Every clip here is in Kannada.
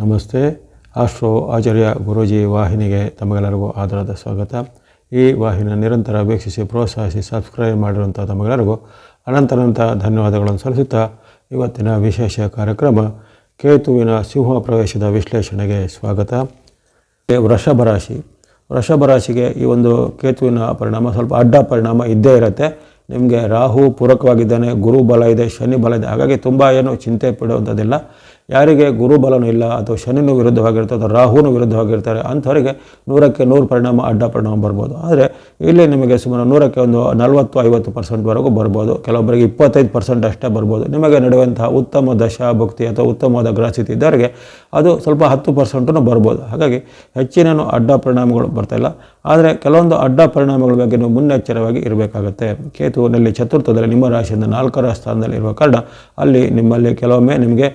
ನಮಸ್ತೆ. ಆಶ್ರೋ ಆಚಾರ್ಯ ಗುರೂಜಿ ವಾಹಿನಿಗೆ ತಮಗೆಲ್ಲರಿಗೂ ಆಧಾರದ ಸ್ವಾಗತ. ಈ ವಾಹಿನ ನಿರಂತರ ವೀಕ್ಷಿಸಿ, ಪ್ರೋತ್ಸಾಹಿಸಿ ಸಬ್ಸ್ಕ್ರೈಬ್ ಮಾಡಿರುವಂಥ ತಮಗೆಲ್ಲರಿಗೂ ಅನಂತನಂತ ಧನ್ಯವಾದಗಳನ್ನು ಸಲ್ಲಿಸುತ್ತಾ ಇವತ್ತಿನ ವಿಶೇಷ ಕಾರ್ಯಕ್ರಮ ಕೇತುವಿನ ಸಿಂಹ ಪ್ರವೇಶದ ವಿಶ್ಲೇಷಣೆಗೆ ಸ್ವಾಗತ. ವೃಷಭ ರಾಶಿ. ವೃಷಭ ರಾಶಿಗೆ ಈ ಒಂದು ಕೇತುವಿನ ಪರಿಣಾಮ ಸ್ವಲ್ಪ ಅಡ್ಡ ಪರಿಣಾಮ ಇದ್ದೇ ಇರುತ್ತೆ. ನಿಮಗೆ ರಾಹು ಪೂರಕವಾಗಿದ್ದಾನೆ, ಗುರು ಬಲ ಇದೆ, ಶನಿ ಬಲ ಇದೆ. ಹಾಗಾಗಿ ತುಂಬ ಏನು ಚಿಂತೆ ಪಡುವಂಥದ್ದಿಲ್ಲ. ಯಾರಿಗೆ ಗುರು ಬಲನೂ ಇಲ್ಲ, ಅಥವಾ ಶನಿನೂ ವಿರುದ್ಧವಾಗಿರ್ತಾರೆ ರಾಹುನೂ ವಿರುದ್ಧವಾಗಿರ್ತಾರೆ, ಅಂಥವರಿಗೆ ನೂರಕ್ಕೆ ನೂರು ಪರಿಣಾಮ, ಅಡ್ಡ ಪರಿಣಾಮ ಬರ್ಬೋದು. ಆದರೆ ಇಲ್ಲಿ ನಿಮಗೆ ಸುಮಾರು ನೂರಕ್ಕೆ ಒಂದು ನಲವತ್ತು, ಐವತ್ತು ಪರ್ಸೆಂಟ್ವರೆಗೂ ಬರ್ಬೋದು. ಕೆಲವೊಬ್ಬರಿಗೆ ಇಪ್ಪತ್ತೈದು ಪರ್ಸೆಂಟ್ ಅಷ್ಟೇ ಬರ್ಬೋದು. ನಿಮಗೆ ನಡೆಯುವಂತಹ ಉತ್ತಮ ದಶಾ ಭಕ್ತಿ ಅಥವಾ ಉತ್ತಮವಾದ ಗ್ರಹಸ್ಥಿತಿ ಇದ್ದವರಿಗೆ ಅದು ಸ್ವಲ್ಪ ಹತ್ತು ಪರ್ಸೆಂಟೂ ಬರ್ಬೋದು. ಹಾಗಾಗಿ ಹೆಚ್ಚಿನ ಅಡ್ಡ ಪರಿಣಾಮಗಳು ಬರ್ತಾಯಿಲ್ಲ ಆದರೆ ಕೆಲವೊಂದು ಅಡ್ಡ ಪರಿಣಾಮಗಳ ಬಗ್ಗೆ ನೀವು ಮುನ್ನೆಚ್ಚರವಾಗಿ ಇರಬೇಕಾಗುತ್ತೆ. ಕೇತುವಿನಲ್ಲಿ ಚತುರ್ಥದಲ್ಲಿ ನಿಮ್ಮ ರಾಶಿಯಿಂದ ನಾಲ್ಕರ ಸ್ಥಾನದಲ್ಲಿ ಇರುವ ಕಾರಣ, ಅಲ್ಲಿ ನಿಮ್ಮಲ್ಲಿ ಕೆಲವೊಮ್ಮೆ ನಿಮಗೆ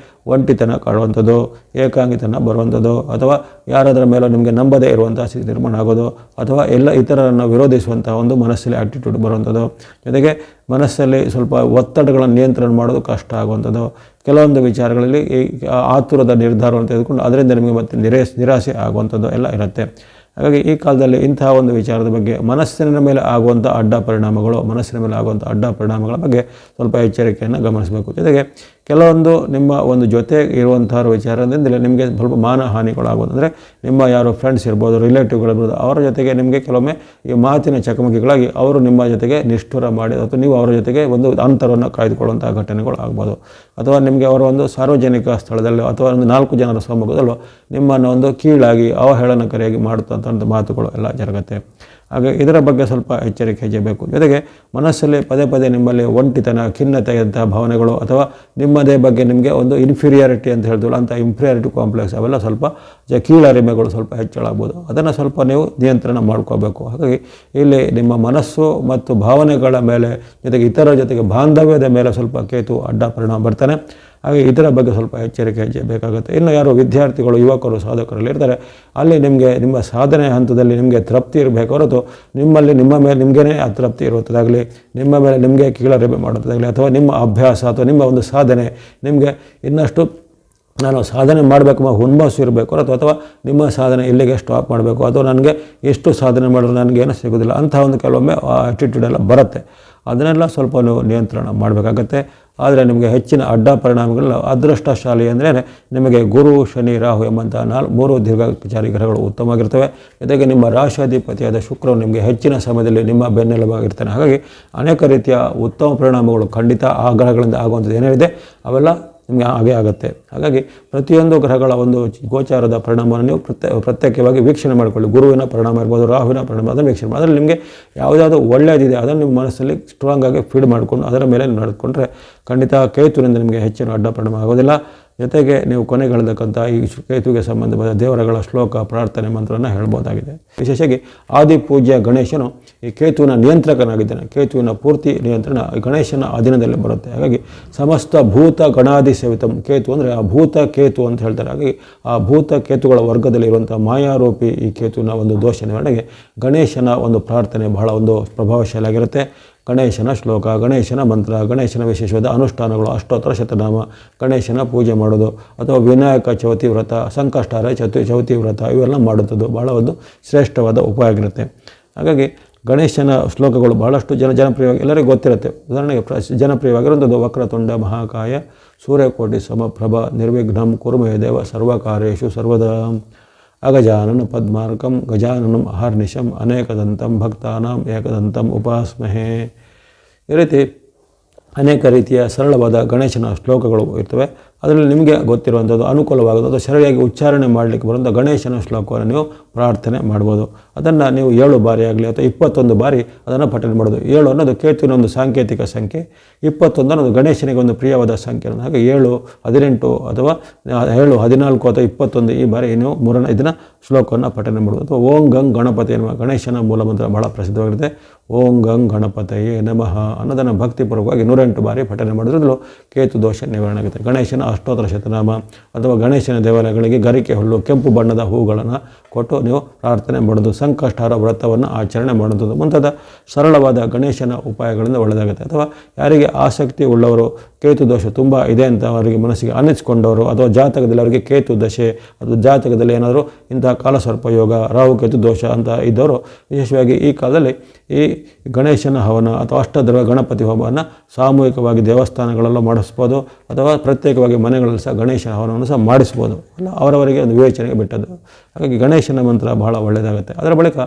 ಒಂಟಿತನ ಕಾಡುವಂಥದ್ದು ಏಕಾಂಗಿತನ ಬರುವಂಥದ್ದು ಅಥವಾ ಯಾರಾದರ ಮೇಲೆ ನಿಮಗೆ ನಂಬದೇ ಇರುವಂಥ ಸ್ಥಿತಿ ನಿರ್ಮಾಣ ಆಗೋದು, ಅಥವಾ ಎಲ್ಲ ಇತರರನ್ನು ವಿರೋಧಿಸುವಂಥ ಒಂದು ಮನಸ್ಸಲ್ಲಿ ಆ್ಯಟಿಟ್ಯೂಡ್ ಬರುವಂಥದ್ದು ಜೊತೆಗೆ ಮನಸ್ಸಲ್ಲಿ ಸ್ವಲ್ಪ ಒತ್ತಡಗಳನ್ನು ನಿಯಂತ್ರಣ ಮಾಡೋದು ಕಷ್ಟ ಆಗುವಂಥದ್ದು ಕೆಲವೊಂದು ವಿಚಾರಗಳಲ್ಲಿ ಈ ಆತುರದ ನಿರ್ಧಾರವನ್ನು ತೆಗೆದುಕೊಂಡು ಅದರಿಂದ ನಿಮಗೆ ಮತ್ತೆ ನಿರಾಸೆ ನಿರಾಸೆ ಆಗುವಂಥದ್ದು ಎಲ್ಲ ಇರುತ್ತೆ. ಹಾಗಾಗಿ ಈ ಕಾಲದಲ್ಲಿ ಇಂತಹ ಒಂದು ವಿಚಾರದ ಬಗ್ಗೆ, ಮನಸ್ಸಿನ ಮೇಲೆ ಆಗುವಂಥ ಅಡ್ಡ ಪರಿಣಾಮಗಳು, ಮನಸ್ಸಿನ ಮೇಲೆ ಆಗುವಂಥ ಅಡ್ಡ ಪರಿಣಾಮಗಳ ಬಗ್ಗೆ ಸ್ವಲ್ಪ ಎಚ್ಚರಿಕೆಯನ್ನು ಗಮನಿಸಬೇಕು. ಜೊತೆಗೆ ಕೆಲವೊಂದು ನಿಮ್ಮ ಒಂದು ಜೊತೆ ಇರುವಂಥವ್ರ ವಿಚಾರದಿಂದಲೇ ನಿಮಗೆ ಸ್ವಲ್ಪ ಮಾನಹಾನಿಗಳಾಗೋದು ಅಂದರೆ ನಿಮ್ಮ ಯಾರು ಫ್ರೆಂಡ್ಸ್ ಇರ್ಬೋದು ರಿಲೇಟಿವ್ಗಳಿರ್ಬೋದು ಅವರ ಜೊತೆಗೆ ನಿಮಗೆ ಕೆಲವೊಮ್ಮೆ ಈ ಮಾತಿನ ಚಕಮಕಿಗಳಾಗಿ ಅವರು ನಿಮ್ಮ ಜೊತೆಗೆ ನಿಷ್ಠುರ ಮಾಡಿ ಅಥವಾ ನೀವು ಅವರ ಜೊತೆಗೆ ಒಂದು ಅಂತರವನ್ನು ಕಾಯ್ದುಕೊಳ್ಳುವಂಥ ಘಟನೆಗಳು ಆಗ್ಬೋದು. ಅಥವಾ ನಿಮಗೆ ಅವರ ಒಂದು ಸಾರ್ವಜನಿಕ ಸ್ಥಳದಲ್ಲಿ ಅಥವಾ ಒಂದು ನಾಲ್ಕು ಜನರ ಸಮ್ಮುಖದಲ್ಲೂ ನಿಮ್ಮನ್ನು ಒಂದು ಕೀಳಾಗಿ ಅವಹೇಳನಕಾರಿಯಾಗಿ ಮಾಡುತ್ತಂಥ ಮಾತುಗಳು ಎಲ್ಲ ಜರುಗುತ್ತೆ. ಹಾಗೆ ಇದರ ಬಗ್ಗೆ ಸ್ವಲ್ಪ ಎಚ್ಚರಿಕೆ ಹೆಜ್ಜೆಬೇಕು ಜೊತೆಗೆ ಮನಸ್ಸಲ್ಲಿ ಪದೇ ಪದೇ ನಿಮ್ಮಲ್ಲಿ ಒಂಟಿತನ ಖಿನ್ನತೆಯಂಥ ಭಾವನೆಗಳು ಅಥವಾ ನಿಮ್ಮದೇ ಬಗ್ಗೆ ನಿಮಗೆ ಒಂದು ಇನ್ಫೀರಿಯಾರಿಟಿ ಅಂತ ಹೇಳ್ತೀವಲ್ಲ ಅಂಥ ಇನ್ಫೀರಿಯಾರಿಟಿ ಕಾಂಪ್ಲೆಕ್ಸ್ ಅವೆಲ್ಲ ಸ್ವಲ್ಪ ಜ ಕೀಳರಿಮೆಗಳು ಸ್ವಲ್ಪ ಹೆಚ್ಚಳಾಗ್ಬೋದು. ಅದನ್ನು ಸ್ವಲ್ಪ ನೀವು ನಿಯಂತ್ರಣ ಮಾಡ್ಕೋಬೇಕು. ಹಾಗಾಗಿ ಇಲ್ಲಿ ನಿಮ್ಮ ಮನಸ್ಸು ಮತ್ತು ಭಾವನೆಗಳ ಮೇಲೆ, ಜೊತೆಗೆ ಇತರ ಜೊತೆಗೆ ಬಾಂಧವ್ಯದ ಮೇಲೆ ಸ್ವಲ್ಪ ಕೇತು ಅಡ್ಡ ಪರಿಣಾಮ ಬರ್ತಾನೆ. ಹಾಗೆ ಇದರ ಬಗ್ಗೆ ಸ್ವಲ್ಪ ಎಚ್ಚರಿಕೆ ಹೆಜ್ಜೆ ಬೇಕಾಗುತ್ತೆ. ಇನ್ನು ಯಾರು ವಿದ್ಯಾರ್ಥಿಗಳು, ಯುವಕರು, ಸಾಧಕರಲ್ಲಿ ಇರ್ತಾರೆ, ಅಲ್ಲಿ ನಿಮಗೆ ನಿಮ್ಮ ಸಾಧನೆ ಹಂತದಲ್ಲಿ ನಿಮಗೆ ತೃಪ್ತಿ ಇರಬೇಕು ಹೊರತು ನಿಮ್ಮಲ್ಲಿ ನಿಮ್ಮ ಮೇಲೆ ನಿಮಗೇ ತೃಪ್ತಿ ಇರುವಂಥದ್ದಾಗಲಿ ನಿಮ್ಮ ಮೇಲೆ ನಿಮಗೆ ಕೀಳರಿಮೆ ಮಾಡುವಂಥದ್ದಾಗಲಿ ಅಥವಾ ನಿಮ್ಮ ಅಭ್ಯಾಸ ಅಥವಾ ನಿಮ್ಮ ಒಂದು ಸಾಧನೆ ನಿಮಗೆ ಇನ್ನಷ್ಟು ನಾನು ಸಾಧನೆ ಮಾಡಬೇಕು ಹುಮ್ಮಸ್ಸು ಇರಬೇಕು ಅಥವಾ ಅಥವಾ ನಿಮ್ಮ ಸಾಧನೆ ಇಲ್ಲಿಗೆ ಸ್ಟಾಪ್ ಮಾಡಬೇಕು, ಅಥವಾ ನನಗೆ ಎಷ್ಟು ಸಾಧನೆ ಮಾಡಿದ್ರು ನನಗೇನು ಸಿಗೋದಿಲ್ಲ, ಅಂತಹ ಒಂದು ಕೆಲವೊಮ್ಮೆ ಆಟಿಟ್ಯೂಡ್ ಎಲ್ಲ ಬರುತ್ತೆ. ಅದನ್ನೆಲ್ಲ ಸ್ವಲ್ಪ ನೀವು ನಿಯಂತ್ರಣ ಮಾಡಬೇಕಾಗತ್ತೆ. ಆದರೆ ನಿಮಗೆ ಹೆಚ್ಚಿನ ಅಡ್ಡ ಪರಿಣಾಮಗಳು ಅದೃಷ್ಟಶಾಲಿ ಅಂದರೆ ನಿಮಗೆ ಗುರು, ಶನಿ, ರಾಹು ಎಂಬಂಥ ನಾಲ್, ಮೂರು ದೀರ್ಘಚಾರಿ ಗ್ರಹಗಳು ಉತ್ತಮವಾಗಿರ್ತವೆ. ಜೊತೆಗೆ ನಿಮ್ಮ ರಾಶಾಧಿಪತಿಯಾದ ಶುಕ್ರನು ನಿಮಗೆ ಹೆಚ್ಚಿನ ಸಮಯದಲ್ಲಿ ನಿಮ್ಮ ಬೆನ್ನೆಲುಬಾಗಿರ್ತಾನೆ. ಹಾಗಾಗಿ ಅನೇಕ ರೀತಿಯ ಉತ್ತಮ ಪರಿಣಾಮಗಳು ಖಂಡಿತ ಆ ಗ್ರಹಗಳಿಂದ ಆಗುವಂಥದ್ದು ಏನೇನಿದೆ ಅವೆಲ್ಲ ನಿಮಗೆ ಹಾಗೆ ಆಗುತ್ತೆ. ಹಾಗಾಗಿ ಪ್ರತಿಯೊಂದು ಗ್ರಹಗಳ ಒಂದು ಗೋಚಾರದ ಪರಿಣಾಮವನ್ನು ನೀವು ಪ್ರತ್ಯ, ಪ್ರತ್ಯೇಕವಾಗಿ ವೀಕ್ಷಣೆ ಮಾಡಿಕೊಳ್ಳಿ. ಗುರುವಿನ ಪರಿಣಾಮ ಇರ್ಬೋದು, ರಾಹುವಿನ ಪರಿಣಾಮ, ಅದನ್ನು ವೀಕ್ಷಣೆ ಮಾಡಿ. ಅದರಲ್ಲಿ ನಿಮಗೆ ಯಾವುದಾದ್ರು ಒಳ್ಳೆಯದಿದೆ ಅದನ್ನು ನಿಮ್ಮ ಮನಸ್ಸಲ್ಲಿ ಸ್ಟ್ರಾಂಗಾಗಿ ಫೀಡ್ ಮಾಡಿಕೊಂಡು, ಅದರ ಮೇಲೆ ನಡೆದುಕೊಂಡ್ರೆ ಖಂಡಿತ ಕೇತುವಿನಿಂದ ನಿಮಗೆ ಹೆಚ್ಚಿನ ಅಡ್ಡ ಪರಿಣಾಮ ಆಗೋದಿಲ್ಲ. ಜೊತೆಗೆ ನೀವು ಕೊನೆಗೆಳೆದಕ್ಕಂಥ ಈ ಕೇತುವಿಗೆ ಸಂಬಂಧಪಟ್ಟ ದೇವರಗಳ ಶ್ಲೋಕ, ಪ್ರಾರ್ಥನೆ ಮಂತ್ರನ ಹೇಳ್ಬೋದಾಗಿದೆ. ವಿಶೇಷವಾಗಿ ಆದಿ ಪೂಜ್ಯ ಗಣೇಶನು ಈ ಕೇತುವಿನ ನಿಯಂತ್ರಕನಾಗಿದ್ದಾನೆ. ಕೇತುವಿನ ಪೂರ್ತಿ ನಿಯಂತ್ರಣ ಗಣೇಶನ ಅಧೀನದಲ್ಲಿ ಬರುತ್ತೆ. ಹಾಗಾಗಿ ಸಮಸ್ತ ಭೂತ ಗಣಾದಿ ಸವಿತಂ ಕೇತು ಅಂದರೆ ಆ ಭೂತ ಕೇತು ಅಂತ ಹೇಳ್ತಾರೆ. ಹಾಗಾಗಿ ಆ ಭೂತ ಕೇತುಗಳ ವರ್ಗದಲ್ಲಿ ಇರುವಂಥ ಮಾಯಾರೂಪಿ ಈ ಕೇತುವಿನ ಒಂದು ದೋಷ ನಿವಾರಣೆಗೆ ಗಣೇಶನ ಒಂದು ಪ್ರಾರ್ಥನೆ ಬಹಳ ಒಂದು ಪ್ರಭಾವಶಾಲಿಯಾಗಿರುತ್ತೆ. ಗಣೇಶನ ಶ್ಲೋಕ, ಗಣೇಶನ ಮಂತ್ರ, ಗಣೇಶನ ವಿಶೇಷವಾದ ಅನುಷ್ಠಾನಗಳು, ಅಷ್ಟೋತ್ತರ ಶತನಾಮ, ಗಣೇಶನ ಪೂಜೆ ಮಾಡೋದು, ಅಥವಾ ವಿನಾಯಕ ಚೌತಿ ವ್ರತ, ಸಂಕಷ್ಟಾರ ಚತು, ಚೌತಿ ವ್ರತ, ಇವೆಲ್ಲ ಮಾಡುತ್ತದೆ ಬಹಳ ಒಂದು ಶ್ರೇಷ್ಠವಾದ ಉಪಾಯ ಆಗಿರುತ್ತೆ ಹಾಗಾಗಿ ಗಣೇಶನ ಶ್ಲೋಕಗಳು ಬಹಳಷ್ಟು ಜನ ಜನಪ್ರಿಯವಾಗಿ, ಎಲ್ಲರಿಗೂ ಗೊತ್ತಿರುತ್ತೆ. ಉದಾಹರಣೆಗೆ ಪ್ರ ಜನಪ್ರಿಯವಾಗಿರುವಂಥದ್ದು ವಕ್ರತುಂಡ, ಮಹಾಕಾಯ, ಸೂರ್ಯಕೋಟಿ, ಸಮಪ್ರಭ, ನಿರ್ವಿಘ್ನಂ ಕುರುಮಯ ದೇವ ಸರ್ವಕಾರ್ಯೇಶು, ಸರ್ವದಾ ಅಗಜಾನನ ಪದ್ಮಾರ್ಕಂ ಗಜಾನನಂ ಅಹರ್ನಿಶಂ ಅನೇಕದಂತಂ ಭಕ್ತಾನಾಂ ಏಕದಂತಂ ಉಪಾಸ್ಮಹೇ ಈ ರೀತಿ ಅನೇಕ ರೀತಿಯ ಸರಳವಾದ ಗಣೇಶನ ಶ್ಲೋಕಗಳು ಇರ್ತವೆ. ಅದರಲ್ಲಿ ನಿಮಗೆ ಗೊತ್ತಿರುವಂಥದ್ದು ಅನುಕೂಲವಾಗೋದು ಅಥವಾ ಸರಿಯಾಗಿ ಉಚ್ಚಾರಣೆ ಮಾಡಲಿಕ್ಕೆ ಬರುವಂಥ ಗಣೇಶನ ಶ್ಲೋಕವನ್ನು ನೀವು ಪ್ರಾರ್ಥನೆ ಮಾಡ್ಬೋದು. ಅದನ್ನು ನೀವು ಏಳು ಬಾರಿ ಆಗಲಿ ಅಥವಾ ಇಪ್ಪತ್ತೊಂದು ಬಾರಿ ಅದನ್ನು ಪಠನೆ ಮಾಡೋದು ಏಳು ಅನ್ನೋದು ಕೇತುವಿನ ಒಂದು ಸಾಂಕೇತಿಕ ಸಂಖ್ಯೆ, ಇಪ್ಪತ್ತೊಂದು ಅನ್ನೋದು ಗಣೇಶನಿಗೆ ಒಂದು ಪ್ರಿಯವಾದ ಸಂಖ್ಯೆ ಹಾಗೆ ಏಳು, ಹದಿನೆಂಟು ಅಥವಾ ಏಳು, ಹದಿನಾಲ್ಕು ಅಥವಾ ಇಪ್ಪತ್ತೊಂದು ಈ ಬಾರಿ ನೀವು ಮೂರನೇ, ಇದನ್ನು ಶ್ಲೋಕವನ್ನು ಪಠನೆ ಮಾಡ್ಬೋದು. ಅಥವಾ ಓಂ ಗಂಗ್ ಗಣಪತಿ ಎನ್ನುವ ಗಣೇಶನ ಮೂಲಮಂತ್ರ ಬಹಳ ಪ್ರಸಿದ್ಧವಾಗಿರುತ್ತೆ ಓಂ ಗಂಗ್ ಗಣಪತಯೇ ನಮಃ ಅನ್ನೋದನ್ನು ಭಕ್ತಿಪೂರ್ವಕವಾಗಿ ನೂರೆಂಟು ಬಾರಿ ಪಠನೆ ಮಾಡೋದ್ರಲ್ಲೂ ಕೇತು ದೋಷ ನಿವಾರಣೆ ಆಗುತ್ತೆ. ಗಣೇಶನ ಅಷ್ಟೋತ್ತರ ಶತನಾಮ ಅಥವಾ ಗಣೇಶನ ದೇವಾಲಯಗಳಿಗೆ ಗರಿಕೆ ಹುಲ್ಲು, ಕೆಂಪು ಬಣ್ಣದ ಹೂಗಳನ್ನು ಕೊಟ್ಟು ನೀವು ಪ್ರಾರ್ಥನೆ ಮಾಡೋದು ಸಂಕಷ್ಟಹಾರ ವ್ರತವನ್ನು ಆಚರಣೆ ಮಾಡೋದು. ಮುಂತಾದ ಸರಳವಾದ ಗಣೇಶನ ಉಪಾಯಗಳಿಂದ ಒಳ್ಳೆಯದಾಗುತ್ತೆ. ಅಥವಾ ಯಾರಿಗೆ ಆಸಕ್ತಿ ಉಳ್ಳವರು ಕೇತು ದೋಷ ತುಂಬ ಇದೆ ಅಂತ ಅವರಿಗೆ ಮನಸ್ಸಿಗೆ ಅನ್ನಿಸ್ಕೊಂಡವರು ಅಥವಾ ಜಾತಕದಲ್ಲಿ ಅವರಿಗೆ ಕೇತು ದಶೆ ಅಥವಾ ಜಾತಕದಲ್ಲಿ ಏನಾದರೂ ಇಂತಹ ಕಾಲಸರ್ಪಯೋಗ ರಾಹು ಕೇತು ದೋಷ ಅಂತ ಇದ್ದವರು, ವಿಶೇಷವಾಗಿ ಈ ಕಾಲದಲ್ಲಿ ಈ ಗಣೇಶನ ಹವನ ಅಥವಾ ಅಷ್ಟದ್ರವ ಗಣಪತಿ ಹೋಮವನ್ನು ಸಾಮೂಹಿಕವಾಗಿ ದೇವಸ್ಥಾನಗಳಲ್ಲೂ ಮಾಡಿಸ್ಬೋದು, ಅಥವಾ ಪ್ರತ್ಯೇಕವಾಗಿ ಮನೆಗಳಲ್ಲಿ ಸಹ ಗಣೇಶನ ಹವನವನ್ನು ಸಹ ಮಾಡಿಸ್ಬೋದು. ಅಲ್ಲ, ಅವರವರಿಗೆ ಒಂದು ವಿವೇಚನೆಗೆ ಬಿಟ್ಟದ್ದು. ಹಾಗಾಗಿ ಗಣೇಶನ ಮಂತ್ರ ಬಹಳ ಒಳ್ಳೆಯದಾಗುತ್ತೆ. ಅದರ ಬಳಿಕ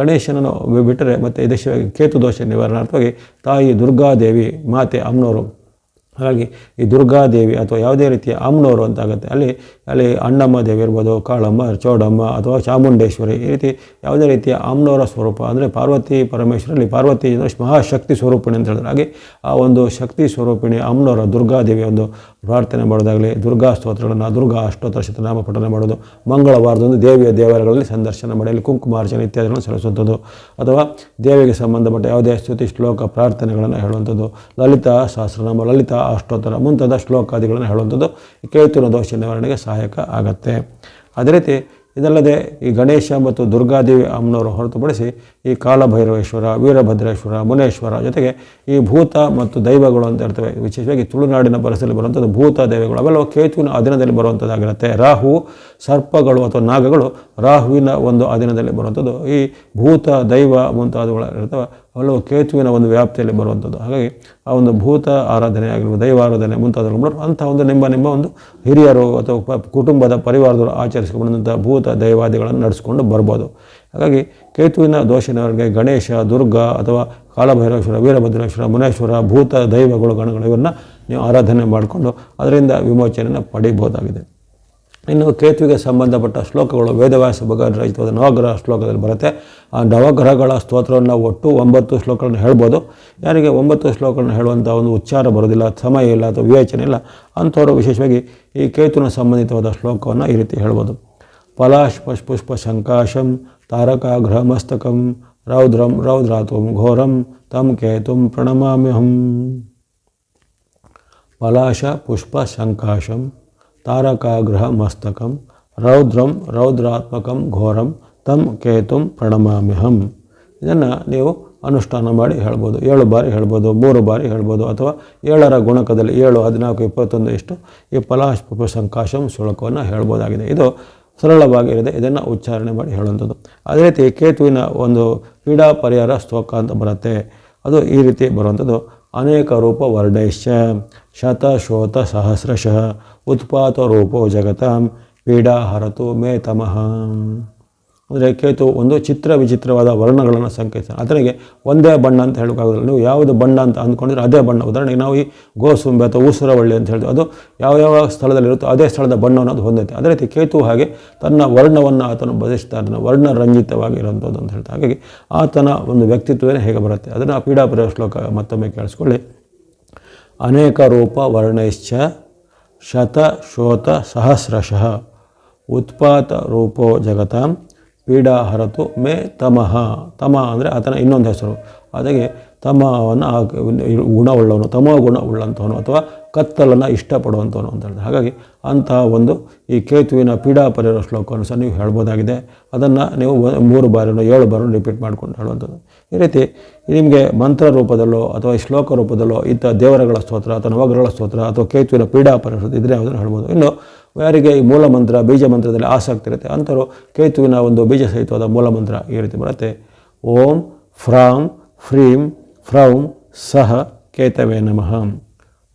ಗಣೇಶನನ್ನು ಬಿಟ್ಟರೆ ಮತ್ತು ವಿಶೇಷವಾಗಿ ಕೇತು ದೋಷ ನಿವಾರಣಾರ್ಥವಾಗಿ ತಾಯಿ ದುರ್ಗಾದೇವಿ ಮಾತೆ ಅಮ್ಮನವರು ಹಾಗಾಗಿ ಈ ದುರ್ಗಾದೇವಿ ಅಥವಾ ಯಾವುದೇ ರೀತಿಯ ಅಮ್ಮನವರು ಅಂತ ಆಗುತ್ತೆ ಅಲ್ಲಿ ಅಲ್ಲಿ ಅಣ್ಣಮ್ಮ ದೇವಿ ಇರ್ಬೋದು, ಕಾಳಮ್ಮ, ಚೌಡಮ್ಮ ಅಥವಾ ಚಾಮುಂಡೇಶ್ವರಿ ಈ ರೀತಿ ಯಾವುದೇ ರೀತಿಯ ಅಮ್ಮನವರ ಸ್ವರೂಪ ಅಂದರೆ ಪಾರ್ವತಿ ಪರಮೇಶ್ವರಲ್ಲಿ ಪಾರ್ವತಿ ಮಹಾಶಕ್ತಿ ಸ್ವರೂಪಿಣಿ ಅಂತ ಹೇಳಿದ್ರೆ. ಹಾಗೆ ಆ ಒಂದು ಶಕ್ತಿ ಸ್ವರೂಪಿಣಿ ಅಮ್ಮನವರ ದುರ್ಗಾದೇವಿ ಒಂದು ಪ್ರಾರ್ಥನೆ ಮಾಡೋದಾಗಲಿ, ದುರ್ಗಾ ಸ್ತೋತ್ರಗಳನ್ನು, ದುರ್ಗಾ ಅಷ್ಟೋತ್ತರ ಶತನಾಮ ಪಠನೆ ಮಾಡೋದು ಮಂಗಳವಾರದಂದು ದೇವಿಯ ದೇವಾಲಯಗಳಲ್ಲಿ ಸಂದರ್ಶನ ಮಾಡಲಿ ಕುಂಕುಮಾರ್ಚನೆ ಇತ್ಯಾದಿಗಳನ್ನು ಸಲ್ಲಿಸುವಂಥದ್ದು. ಅಥವಾ ದೇವಿಗೆ ಸಂಬಂಧಪಟ್ಟ ಯಾವುದೇ ಸ್ತುತಿ ಶ್ಲೋಕ ಪ್ರಾರ್ಥನೆಗಳನ್ನು ಹೇಳುವಂಥದ್ದು. ಲಲಿತಾ ಸಹಸ್ರನಾಮ, ಲಲಿತಾ ಅಷ್ಟೋತ್ತರ ಮುಂತಾದ ಶ್ಲೋಕಾದಿಗಳನ್ನು ಹೇಳುವಂಥದ್ದು ಕೇಳ್ತಿರೋ ದೋಷ ನಿವಾರಣೆಗೆ ಸಹಾಯಕ ಆಗತ್ತೆ. ಅದೇ ರೀತಿ ಇದಲ್ಲದೆ ಈ ಗಣೇಶ ಮತ್ತು ದುರ್ಗಾದೇವಿ ಅಮ್ಮನವರು ಹೊರತುಪಡಿಸಿ ಈ ಕಾಲಭೈರವೇಶ್ವರ, ವೀರಭದ್ರೇಶ್ವರ, ಮುನೇಶ್ವರ ಜೊತೆಗೆ ಈ ಭೂತ ಮತ್ತು ದೈವಗಳು ಅಂತ ಇರ್ತವೆ. ವಿಶೇಷವಾಗಿ ತುಳುನಾಡಿನ ಪರಿಸರದಲ್ಲಿ ಬರುವಂಥದ್ದು ಭೂತ ದೈವಗಳು ಅವೆಲ್ಲ ಕೇತುವಿನ ಅಧೀನದಲ್ಲಿ ಬರುವಂಥದ್ದಾಗಿರುತ್ತೆ. ರಾಹು, ಸರ್ಪಗಳು ಅಥವಾ ನಾಗಗಳು ರಾಹುವಿನ ಒಂದು ಅಧೀನದಲ್ಲಿ ಬರುವಂಥದ್ದು. ಈ ಭೂತ, ದೈವ ಮುಂತಾದವುಗಳು ಇರ್ತವೆ. ಅವೆಲ್ಲವೂ ಕೇತುವಿನ ಒಂದು ವ್ಯಾಪ್ತಿಯಲ್ಲಿ ಬರುವಂಥದ್ದು. ಹಾಗಾಗಿ ಆ ಒಂದು ಭೂತ ಆರಾಧನೆ ಆಗಿರ್ಬೋದು ದೈವ ಆರಾಧನೆ ಮುಂತಾದವುಗಳು ಅಂಥ ಒಂದು ನಿಮ್ಮ ನಿಮ್ಮ ಒಂದು ಹಿರಿಯರು ಅಥವಾ ಕುಟುಂಬದ ಪರಿವಾರದವರು ಆಚರಿಸಿಕೊಂಡಂಥ ಭೂತ ದೈವಾದಿಗಳನ್ನು ನಡೆಸ್ಕೊಂಡು ಬರ್ಬೋದು. ಹಾಗಾಗಿ ಕೇತುವಿನ ದೋಷನವರಿಗೆ ಗಣೇಶ, ದುರ್ಗ ಅಥವಾ ಕಾಲಭೈರವೇಶ್ವರ, ವೀರಭದ್ರೇಶ್ವರ, ಮುನೇಶ್ವರ, ಭೂತ ದೈವಗಳು ಗಣಗಳು ಇವನ್ನು ನೀವು ಆರಾಧನೆ ಮಾಡಿಕೊಂಡು ಅದರಿಂದ ವಿಮೋಚನೆಯನ್ನು ಪಡಿಬೋದಾಗಿದೆ. ಇನ್ನು ಕೇತುವಿಗೆ ಸಂಬಂಧಪಟ್ಟ ಶ್ಲೋಕಗಳು ವೇದವ್ಯಾಸ ಭಗವಾನ್ ರಚಿತವಾದ ನವಗ್ರಹ ಶ್ಲೋಕದಲ್ಲಿ ಬರುತ್ತೆ. ಆ ನವಗ್ರಹಗಳ ಸ್ತೋತ್ರವನ್ನು ಒಟ್ಟು ಒಂಬತ್ತು ಶ್ಲೋಕಗಳನ್ನು ಹೇಳ್ಬೋದು. ಯಾರಿಗೆ ಒಂಬತ್ತು ಶ್ಲೋಕಗಳನ್ನು ಹೇಳುವಂಥ ಒಂದು ಉಚ್ಚಾರ ಬರೋದಿಲ್ಲ ಸಮಯ ಇಲ್ಲ ಅಥವಾ ವಿವೇಚನೆ ಇಲ್ಲ, ಅಂಥವರು ವಿಶೇಷವಾಗಿ ಈ ಕೇತುವಿನ ಸಂಬಂಧಿತವಾದ ಶ್ಲೋಕವನ್ನು ಈ ರೀತಿ ಹೇಳ್ಬೋದು. ಪಲಾಶ್ ಪಶ್ ಪುಷ್ಪ ಶಂಕಾಶಂ ತಾರಕ ಮಸ್ತಕಂ ರೌದ್ರಂ ರೌದ್ರಾತುಂ ಘೋರಂ ತಂ ಕೇತುಂ ಪ್ರಣಮಾಮ್ಯಹಂ. ಪಲಾಶ ಪುಷ್ಪ ಶಂಕಾಶಂ ತಾರಕಾಗ್ರಹ ಮಸ್ತಕಂ ರೌದ್ರಂ ರೌದ್ರಾತ್ಮಕಂ ಘೋರಂ ತಂ ಕೇತುಂ ಪ್ರಣಮಾಮ್ಯಹಂ ಇದನ್ನು ನೀವು ಅನುಷ್ಠಾನ ಮಾಡಿ ಹೇಳ್ಬೋದು. ಏಳು ಬಾರಿ ಹೇಳ್ಬೋದು, ಮೂರು ಬಾರಿ ಹೇಳ್ಬೋದು, ಅಥವಾ ಏಳರ ಗುಣಕದಲ್ಲಿ ಏಳು, ಹದಿನಾಲ್ಕು, ಇಪ್ಪತ್ತೊಂದು ಇಷ್ಟು ಈ ಪಲಾಶ್ ಸಂಕಾಶಂ ಸುಳಕವನ್ನು ಹೇಳ್ಬೋದಾಗಿದೆ. ಇದು ಸರಳವಾಗಿರದೆ ಇದನ್ನು ಉಚ್ಚಾರಣೆ ಮಾಡಿ ಹೇಳುವಂಥದ್ದು. ಅದೇ ರೀತಿ ಕೇತುವಿನ ಒಂದು ಕ್ರೀಡಾ ಪರಿಹಾರ ಸ್ತೋಕ ಅಂತ ಬರುತ್ತೆ. ಅದು ಈ ರೀತಿ ಬರುವಂಥದ್ದು. ಅನೇಕ ರೂಪ ವರ್ಣೈಶ್ಚ ಶತ ಶೋತ ಸಹಸ್ರಶಃ ಉತ್ಪಾತ ರೂಪೋ ಜಗತಾಂ ಪೀಡಾ ಹರತು ಮೇ ತಮಃ ಅಂದರೆ ಕೇತು ಒಂದು ಚಿತ್ರ ವಿಚಿತ್ರವಾದ ವರ್ಣಗಳನ್ನು ಸಂಕೇತ ಅದರಿಗೆ ಒಂದೇ ಬಣ್ಣ ಅಂತ ಹೇಳೋಕ್ಕಾಗೋದಿಲ್ಲ ನೀವು ಯಾವುದು ಬಣ್ಣ ಅಂತ ಅಂದ್ಕೊಂಡಿದ್ರೆ ಅದೇ ಬಣ್ಣ. ಉದಾಹರಣೆಗೆ ನಾವು ಈ ಗೋಸುಂಬೆ ಅಥವಾ ಊಸರವಳ್ಳಿ ಅಂತ ಹೇಳ್ತೀವಿ. ಅದು ಯಾವ ಯಾವ ಸ್ಥಳದಲ್ಲಿರುತ್ತೋ ಅದೇ ಸ್ಥಳದ ಬಣ್ಣವನ್ನು ಅದು ಹೊಂದೈತೆ ಅದೇ ರೀತಿ ಕೇತು ಹಾಗೆ ತನ್ನ ವರ್ಣವನ್ನು ಆತನು ಬದಲಿಸ್ತಾನೆ ವರ್ಣರಂಜಿತವಾಗಿರುವಂಥದ್ದು ಅಂತ ಹೇಳ್ತಾರೆ. ಹಾಗಾಗಿ ಆತನ ಒಂದು ವ್ಯಕ್ತಿತ್ವವೇ ಹೇಗೆ ಬರುತ್ತೆ? ಅದನ್ನು ಆ ಪೀಡಾಪುರ ಶ್ಲೋಕ ಮತ್ತೊಮ್ಮೆ ಕೇಳಿಸ್ಕೊಳ್ಳಿ. ಅನೇಕ ರೂಪ ವರ್ಣೈಶ್ಚ ಶತ ಶೋತ ಸಹಸ್ರಶಃ ಉತ್ಪಾತ ರೂಪೋ ಜಗತಾಂ ಪೀಡಾ ಹರತು ಮೇ ತಮಃ. ತಮ ಅಂದರೆ ಆತನ ಇನ್ನೊಂದು ಹೆಸರು. ಅದಕ್ಕೆ ತಮವನ್ನು ಆ ಗುಣವುಳ್ಳವನು, ತಮ ಗುಣ ಉಳ್ಳಂಥವನು ಅಥವಾ ಕತ್ತಲನ್ನು ಇಷ್ಟಪಡುವಂಥವನು ಅಂತ ಹೇಳಿದ್ರೆ ಹಾಗಾಗಿ ಅಂತಹ ಒಂದು ಈ ಕೇತುವಿನ ಪೀಡಾ ಪರಿಹಾರ ಶ್ಲೋಕವನ್ನು ಸಹ ನೀವು ಹೇಳ್ಬೋದಾಗಿದೆ. ಅದನ್ನು ನೀವು ಮೂರು ಬಾರಿನೋ ಏಳು ಬಾರಿನೂ ರಿಪೀಟ್ ಮಾಡ್ಕೊಂಡು ಹೇಳುವಂಥದ್ದು. ಈ ರೀತಿ ನಿಮಗೆ ಮಂತ್ರ ರೂಪದಲ್ಲೋ ಅಥವಾ ಶ್ಲೋಕ ರೂಪದಲ್ಲೋ ಇಂಥ ದೇವರಗಳ ಸ್ತೋತ್ರ ಅಥವಾ ನವಗ್ರಹಗಳ ಸ್ತೋತ್ರ ಅಥವಾ ಕೇತುವಿನ ಪೀಡಾ ಪರಿಹಾರ ಇದ್ರೆ ಯಾವುದನ್ನು ಹೇಳ್ಬೋದು. ಇನ್ನು ಯಾರಿಗೆ ಈ ಮೂಲ ಮಂತ್ರ ಬೀಜ ಮಂತ್ರದಲ್ಲಿ ಆಸಕ್ತಿ ಇರುತ್ತೆ ಅಂಥವ್ರು ಕೇತುವಿನ ಒಂದು ಬೀಜ ಸಹಿತವಾದ ಮೂಲ ಮಂತ್ರ ಈ ರೀತಿ ಬರುತ್ತೆ. ಓಂ ಫ್ರಾಂ ಫ್ರೀಂ ಫ್ರೌಂ ಸಹ ಕೇತವೇ ನಮಃ.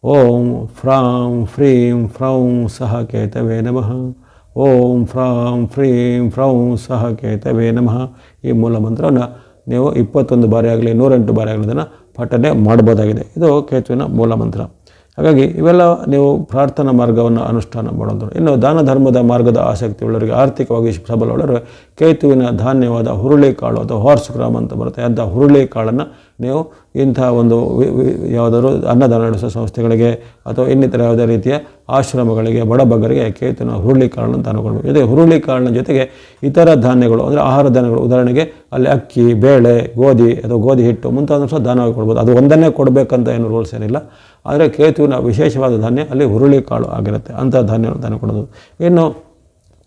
ಓಂ ಫ್ರಾಂ ಫ್ರೀಂ ಫ್ರೌಂ ಸಹ ಕೇತವೇ ನಮಃ. ಓಂ ಫ್ರಾಂ ಫ್ರೀಂ ಫ್ರೌಂ ಸಹ ಕೇತವೇ ನಮಃ. ಈ ಮೂಲ ಮಂತ್ರವನ್ನು ನೀವು ಇಪ್ಪತ್ತೊಂದು ಬಾರಿ ಆಗಲಿ, ನೂರೆಂಟು ಬಾರಿ ಆಗಲಿ ಅದನ್ನು ಪಠನೆ ಮಾಡ್ಬೋದಾಗಿದೆ. ಇದು ಕೇತುವಿನ ಮೂಲ ಮಂತ್ರ ಹಾಗಾಗಿ ಇವೆಲ್ಲ ನೀವು ಪ್ರಾರ್ಥನಾ ಮಾರ್ಗವನ್ನು ಅನುಷ್ಠಾನ ಮಾಡೋದು. ಇನ್ನು ದಾನ ಧರ್ಮದ ಮಾರ್ಗದ ಆಸಕ್ತಿ ಉಳ್ಳವರಿಗೆ ಆರ್ಥಿಕವಾಗಿ ಸಬಲುಳ್ಳವರು ಕೇತುವಿನ ಧಾನ್ಯವಾದ ಹುರುಳಿ ಕಾಳು ಅಥವಾ ಹಾರ್ಸ್ ಗ್ರಾಮ್ ಅಂತ ಬರುತ್ತೆ. ಅಂಥ ಹುರುಳಿ ಕಾಳನ್ನು ನೀವು ಇಂಥ ಒಂದು ಯಾವುದಾದ್ರು ಅನ್ನದಾನ ಸಂಸ್ಥೆಗಳಿಗೆ ಅಥವಾ ಇನ್ನಿತರ ಯಾವುದೇ ರೀತಿಯ ಆಶ್ರಮಗಳಿಗೆ ಬಡಬಗ್ಗರಿಗೆ ಕೇತನ ಹುರುಳಿ ಕಾಳನ್ನು ತಾನು ಕೊಡಬೇಕು. ಜೊತೆಗೆ ಹುರುಳಿ ಕಾಳಿನ ಜೊತೆಗೆ ಇತರ ಧಾನ್ಯಗಳು, ಅಂದರೆ ಆಹಾರ ಧಾನ್ಯಗಳು, ಉದಾಹರಣೆಗೆ ಅಲ್ಲಿ ಅಕ್ಕಿ, ಬೇಳೆ, ಗೋಧಿ ಅಥವಾ ಗೋಧಿ ಹಿಟ್ಟು ಮುಂತಾದ ಸಹ ದಾನವಾಗಿ ಕೊಡ್ಬೋದು. ಅದು ಒಂದನ್ನೇ ಕೊಡಬೇಕಂತ ಏನು ರೂಲ್ಸ್ ಏನಿಲ್ಲ. ಆದರೆ ಕೇತುವಿನ ವಿಶೇಷವಾದ ಧಾನ್ಯ ಅಲ್ಲಿ ಹುರುಳಿ ಕಾಳು ಆಗಿರುತ್ತೆ. ಅಂಥ ಧಾನ್ಯವನ್ನು ದಾನ ಕೊಡೋದು. ಇನ್ನು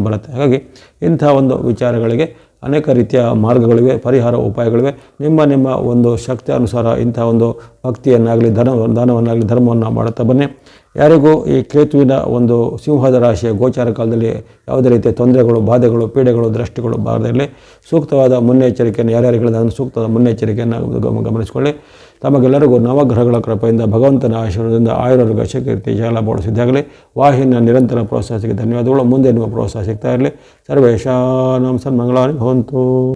ಬರುತ್ತೆ. ಹಾಗಾಗಿ ಇಂಥ ಒಂದು ವಿಚಾರಗಳಿಗೆ ಅನೇಕ ರೀತಿಯ ಮಾರ್ಗಗಳಿವೆ ಪರಿಹಾರ ಉಪಾಯಗಳಿವೆ ನಿಮ್ಮ ನಿಮ್ಮ ಒಂದು ಶಕ್ತಿ ಅನುಸಾರ ಇಂಥ ಒಂದು ಭಕ್ತಿಯನ್ನಾಗಲಿ, ಧನ, ದಾನವನ್ನಾಗಲಿ, ಧರ್ಮವನ್ನು ಮಾಡುತ್ತಾ ಬನ್ನಿ. ಯಾರಿಗೂ ಈ ಕೇತುವಿನ ಒಂದು ಸಿಂಹದ ರಾಶಿಯ ಗೋಚಾರ ಕಾಲದಲ್ಲಿ ಯಾವುದೇ ರೀತಿಯ ತೊಂದರೆಗಳು, ಬಾಧೆಗಳು, ಪೀಡೆಗಳು, ದೃಷ್ಟಿಗಳು ಬಾರದಿರಲಿ ಸೂಕ್ತವಾದ ಮುನ್ನೆಚ್ಚರಿಕೆಯನ್ನು ಯಾರ್ಯಾರು ಸೂಕ್ತವಾದ ಮುನ್ನೆಚ್ಚರಿಕೆಯನ್ನು ಗಮ- ಗಮನಿಸಿಕೊಳ್ಳಿ. ತಮಗೆಲ್ಲರಿಗೂ ನವಗ್ರಹಗಳ ಕೃಪೆಯಿಂದ, ಭಗವಂತನ ಆಶೀರ್ವಾದದಿಂದ ಆಯುರ್ವೇದ ಶಕೀರ್ತಿ ಜಾಲ ಸಿದ್ಧಾಗಲಿ ವಾಹಿನ ನಿರಂತರ ಪ್ರೋತ್ಸಾಹ ಧನ್ಯವಾದಗಳು. ಮುಂದೆ ನಿಮ್ಮ ಪ್ರೋತ್ಸಾಹ ಸಿಗ್ತಾ ಇರಲಿ. ಸನ್ಮಂಗಳಾನಿ ಭವಂತು.